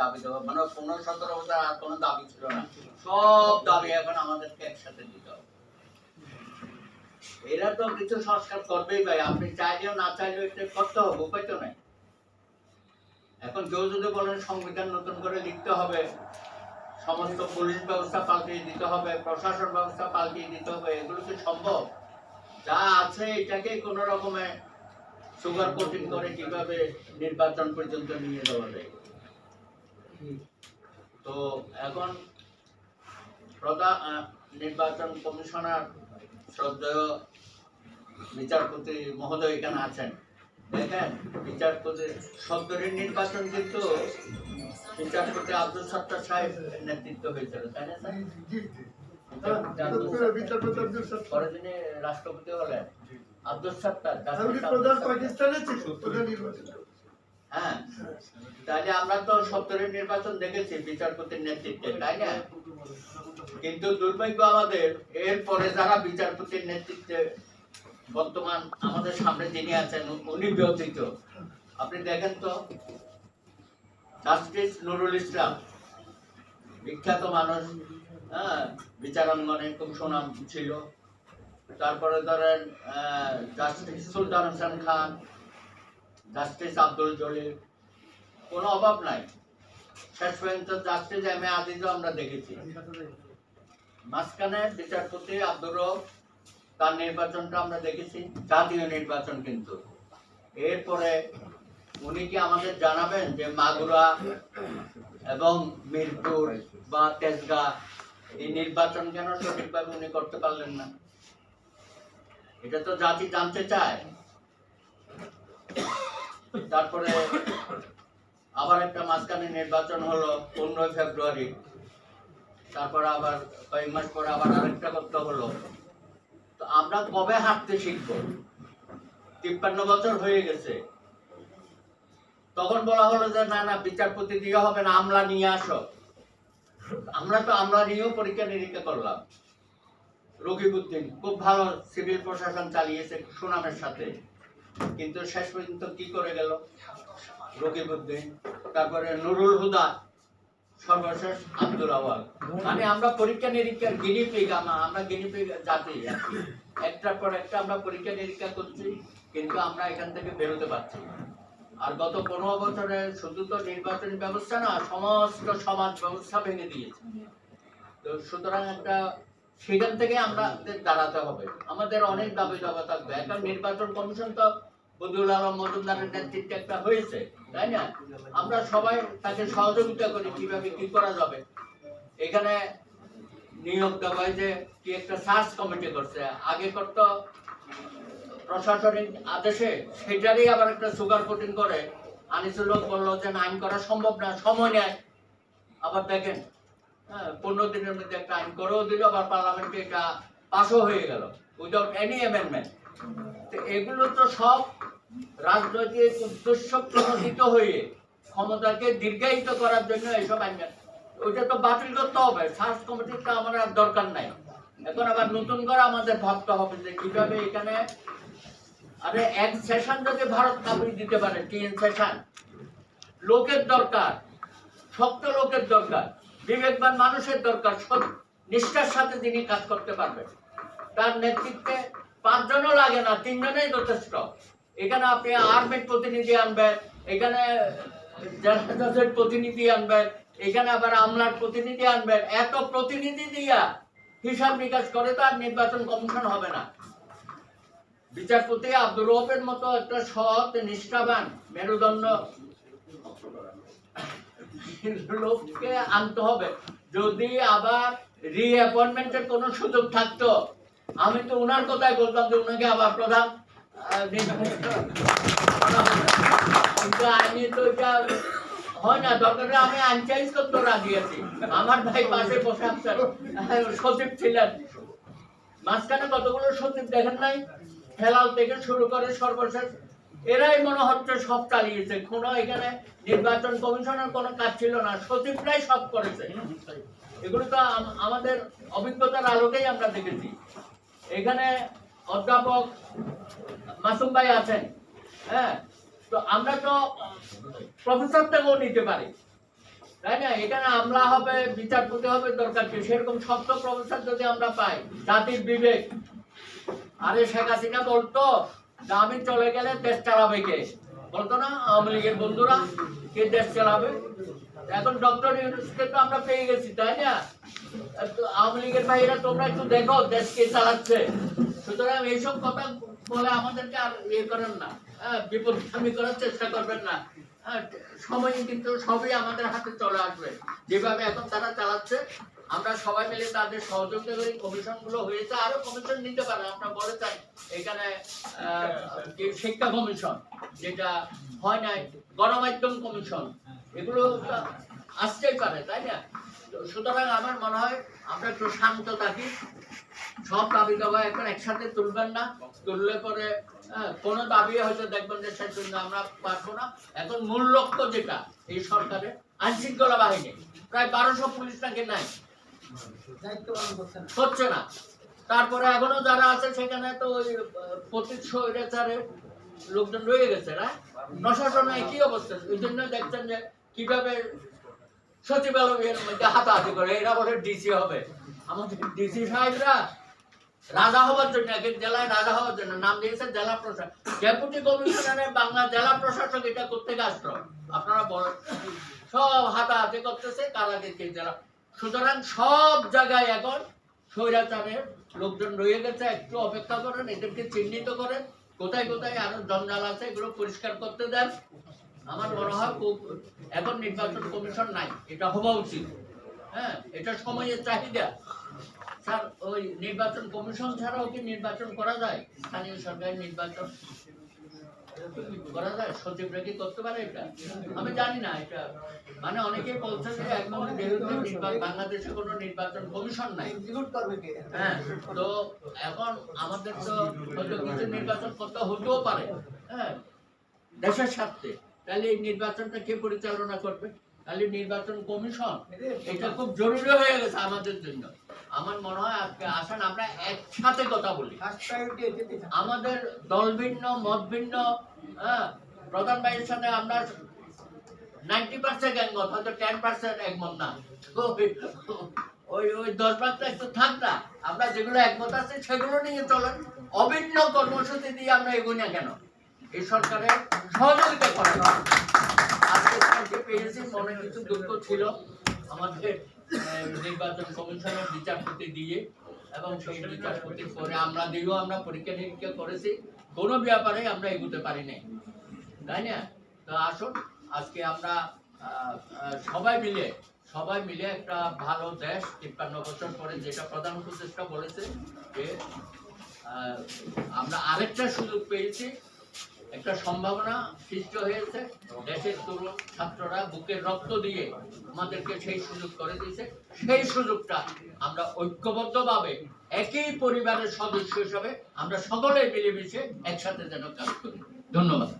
দাবি দেওয়া মানে পনেরো সতেরো বছর আর কোনো দাবি ছিল না। সব দাবি এখন আমাদেরকে একসাথে দিতে হবে। এরা তো কিছু সংস্কার করবেই ভাই। আপনি চাইলেও না চাইলেও এটা করতে হবে, উপায় তো নাই। এখন কেউ যদি বলেন সংবিধান নতুন করে লিখতে হবে, সমস্ত পুলিশ ব্যবস্থা পাল্টিয়ে দিতে হবে, প্রশাসন ব্যবস্থা পাল্টিয়ে দিতে হবে, এগুলো কি সম্ভব? যা আছে এটাকে কোন রকমে সুগার কোটিং করে কীভাবে নির্বাচন পর্যন্ত নিয়ে যাওয়া যায়? তো এখন প্রধান নির্বাচন কমিশনার শ্রদ্ধেয় বিচারপতি মহোদয় এখানে আছেন। দেখেন বিচারপতি সদ্যের নির্বাচন কিন্তু বিচারপতি আব্দুল সত্তার সাহেব নেতৃত্ব হয়েছিল তাই না রাষ্ট্রপতি হলেন। আব্দুল সত্তার আমি প্রধান আব্দুল সত্তার। পাকিস্তানে ছিল প্রধান নির্বাচন। হ্যাঁ? তাহলে আমরা তো সত্তরের নির্বাচন দেখেছি, বিচারপতির নেতৃত্বে, তাই না? কিন্তু দুর্ভাগ্য আমাদের, এরপরে যারা বিচারপতির নেতৃত্বে বর্তমান আমাদের সামনে যিনি আছেন, উনি আপনি দেখেন তো, জাস্টিস নুরুল ইসলাম, বিখ্যাত মানুষ হ্যাঁ? বিচারাঙ্গনে খুব সুনাম ছিল। তারপরে ধরেন জাস্টিস সুলতান হোসেন খান জাস্টিস আব্দুল জলিল কোনো অভাব নাই। শেষ পর্যন্ত জাস্টিস এম এ আজিজও আমরা দেখেছি। মাঝখানে বিচারপতি আব্দুর তার নির্বাচনটা আমরা দেখেছি, জাতীয় নির্বাচন কিন্তু। এরপরে উনি কি আমাদের জানাবেন যে মাগুরা এবং মিরপুর বা তেজগা, এই নির্বাচন কেন সঠিকভাবে উনি করতে পারলেন না? এটা তো জাতি জানতে চায়। তারপরে আবার একটা মাঝখানে নির্বাচন হলো পনেরোই ফেব্রুয়ারি। তারপর আবার কয়েক মাস পরে আবার আরেকটা করতে হলো। তো আমরা কবে হাঁটতে শিখব? তিপ্পান্ন বছর হয়ে গেছে। তখন বলা হলো যে, না না, বিচারপতি দিয়ে হবে না, আমলা নিয়ে আসো। আমরা তো আমলা নিয়েও পরীক্ষা নিরীক্ষা করলাম। রকিবউদ্দিন খুব ভালো সিভিল প্রশাসন চালিয়েছে সুনামের সাথে। কিন্তু শেষ পর্যন্ত কি করে গেল? রকিবউদ্দিন। তারপরে নুরুল হুদা, সর্বশেষ আব্দুল আওয়াল। মানে আমরা পরীক্ষা নিরীক্ষার গিনিপিগ আমরা গিনিপিগ জাতি। একটার পর একটা আমরা পরীক্ষা নিরীক্ষা করছি, কিন্তু আমরা এখান থেকে বেরোতে পারছি আর গত পনেরো বছরে শুধু তো নির্বাচনী ব্যবস্থা না, সমস্ত সমাজ ব্যবস্থা ভেঙে দিয়েছে। তো সুতরাং একটা সেখান থেকে আমরা দাঁড়াতে হবে। আমাদের অনেক দাবি দাবা থাকবে। এখন নির্বাচন কমিশন তো বদিউল আলম মজুমদারের নেতৃত্বে একটা হয়েছে, তাই না? আমরা সবাই তাকে সহযোগিতা করি কীভাবে কি করা যাবে। এখানে নিয়োগ দেওয়া হয় যে কি একটা সার্চ কমিটি করছে। আগে করতো প্রশাসনিক আদেশে সেটারই আবার একটা সুগার কোটিং করে। আনিসুল হক বলল যে আইন করা সম্ভব না, সময় নেয় আবার দেখেন হ্যাঁ পনেরো দিনের মধ্যে একটা আইন করেও দিল, আবার পার্লামেন্টে এটা পাশও হয়ে গেল উইদাউট এনি অ্যামেন্ডমেন্ট তো এগুলো তো সব রাজনৈতিক উদ্দেশ্য প্রণোদিত হয়ে ক্ষমতাকে দীর্ঘায়িত করার জন্য এইসব আইন ওইটা তো বাতিল করতে হবে সার্চ কমিটির তো আমার আর দরকার নাই। এখন আবার নতুন করে আমাদের ভাবতে হবে যে কীভাবে এখানে আরে এক সেশন যদি ভারত কাবুল দিতে পারে, তিন সেশন লোকের দরকার, শক্ত লোকের দরকার। বিবেকবান মানুষের দরকার নিষ্ঠার সাথে তিনি কাজ করতে পারবেন। তার নেতৃত্বে পাঁচজনও লাগে না, তিনজনেই যথেষ্ট। এখানে আপনি আর্মির প্রতিনিধি আনবেন এখানে জেনারেলের প্রতিনিধি আনবেন এখানে আবার আমলার প্রতিনিধি আনবেন এত প্রতিনিধি দিয়া হিসাব নিকাশ করে তো আর নির্বাচন কমিশন হবে না। বিচারপতি আব্দুর রৌফের মতো একটা সৎ, নিষ্ঠাবান, মেরুদণ্ড লোককে আনতে হবে। যদি আবার রি অ্যাপয়েন্টমেন্টের কোনো সুযোগ থাকতো, আমি তো ওনার কথাই বলতাম যে ওনাকে আবার প্রধান। কিন্তু তো এটা হয় না। দরকার আমি করতে রাজি আছি। আমার ভাই পাশে বসে আছেন সচিব ছিলেন। মাঝখানে কতগুলো সচিব দেখেন নাই? হেলাল থেকে শুরু করে সর্বশেষ। এরাই মনে হচ্ছে সব চালিয়েছে। কোনো এখানে নির্বাচন কমিশনের কোনো কাজ ছিল না। সচিবরাই সব করেছে। এগুলো তো আমাদের অভিজ্ঞতার আলোকেই আমরা দেখেছি। এখানে অধ্যাপক মাসুম ভাই আছেন হ্যাঁ? তো আমরা তো প্রফেসর থেকেও নিতে পারি। তাই না? এখানে আমলা হবে, বিচারপতি হবে, দরকার কি? সেরকম শব্দ প্রফেসর যদি আমরা পাই, জাতির বিবেক। আরে শেখ হাসিনা বলতো আমি চলে গেলে দেশ চালাবে কে? বলতো না আওয়ামী লীগের বন্ধুরা কে দেশ চালাবে? এখন ডক্টর ইউনুসকে তো আমরা পেয়ে গেছি তাই না? আওয়ামী লীগের ভাইয়েরা তোমরা একটু দেখো দেশ কে চালাচ্ছে। সুতরাং এইসব কথা বলে আমাদেরকে আর ইয়ে করেন না। হ্যাঁ বিপদগামী করার চেষ্টা করবেন না। হ্যাঁ, সময় কিন্তু সবই আমাদের হাতে চলে আসবে। যেভাবে এখন তারা চালাচ্ছে আমরা সবাই মিলে তাদের সহযোগিতা করি কমিশনগুলো হয়েছে আরও কমিশন নিতে পারে আপনারা বলেছেন এখানে শিক্ষা কমিশন যেটা হয় নাই গণমাধ্যম কমিশন এগুলো আসতেই পারে তাই না? সুতরাং আমার মনে হয় আমরা একটু শান্ত থাকি। সব দাবি দাবা এখন একসাথে তুলবেন না তুললে পরে হ্যাঁ, কোনো দাবি হয়তো দেখবেন যে শেষ পর্যন্ত আমরা পারব না। এখন মূল লক্ষ্য যেটা এই সরকারের আইন শৃঙ্খলা বাহিনী প্রায় বারোশো পুলিশ নাকি নাই। হচ্ছে না। তারপরে এখনও যারা আছে সেখানে তো ওই আহ, পতিত লোকজন রয়ে গেছে না? প্রশাসনে কি অবস্থা? ওই জন্য দেখছেন যে কীভাবে সচিবালয়ের মধ্যে হাতাহাতি করে এরা বলে ডিসি হবে। আমাদের ডিসি সাহেবরা রাজা হওয়ার জন্য এক জেলায় রাজা হওয়ার জন্য নাম দিয়েছে জেলা প্রশাসক ডেপুটি কমিশনারের বাংলা জেলা প্রশাসক এটা করতে আসলো আপনারা বলেন সব হাতাহাতি করতেছে কারাগিরকে জেলা সুতরাং সব জায়গায় এখন স্বৈরাচারের লোকজন রয়ে গেছে, একটু অপেক্ষা করেন, এদেরকে চিহ্নিত করেন। কোথায় কোথায় আরও জঞ্জাল আছে এগুলো পরিষ্কার করতে দেন। আমার মনে হয় এখন নির্বাচন কমিশন নাই, এটা হওয়া উচিত। হ্যাঁ এটা সময়ের চাহিদা। স্যার, ওই নির্বাচন কমিশন ছাড়াও কি নির্বাচন করা যায়? স্থানীয় সরকারের নির্বাচন। করা যায়? সচিবরা কি করতে পারে এটা? আমি জানি না এটা। মানে অনেকেই বলছে যে এখন যেহেতু বাংলাদেশে কোনো নির্বাচন কমিশন নাই। হ্যাঁ তো এখন আমাদের তো হয়তো কিছু নির্বাচন করতে হতেও পারে। হ্যাঁ দেশের স্বার্থে। তাহলে এই নির্বাচনটা কে পরিচালনা করবে? তাহলে নির্বাচন কমিশন এটা খুব জরুরি হয়ে গেছে আমাদের জন্য। আমার মনে হয় আজকে আসেন আমরা একসাথে কথা বলি। আমাদের দল ভিন্ন মত ভিন্ন হ্যাঁ প্রধান ভাইয়ের সাথে আমরা নাইনটি পার্সেন্ট একমত হয়তো টেন পার্সেন্ট একমত না। ওই- ওই ওই দশ পার্সেন্ট একটু থাক না। আমরা যেগুলো একমত আছে সেগুলো নিয়ে চলেন। অভিন্ন কর্মসূচি দিয়ে আমরা এগোই না কেন? এই সরকারের সহযোগিতা করেন কোনো ব্যাপারে আমরা এগোতে পারি নাই তাই না তো আসুন আজকে আমরা সবাই মিলে সবাই মিলে একটা ভালো দেশ তিপ্পান্ন বছর পরে যেটা প্রধান উপদেষ্টা বলেছে যে আমরা আরেকটা সুযোগ পেয়েছি একটা সম্ভাবনা সৃষ্টি হয়েছে। দেশের তরুণ ছাত্ররা বুকের রক্ত দিয়ে আমাদেরকে সেই সুযোগ করে দিয়েছে। সেই সুযোগটা আমরা ঐক্যবদ্ধভাবে একই পরিবারের সদস্য হিসাবে আমরা সকলে মিলেমিশে একসাথে যেন কাজ করি। ধন্যবাদ।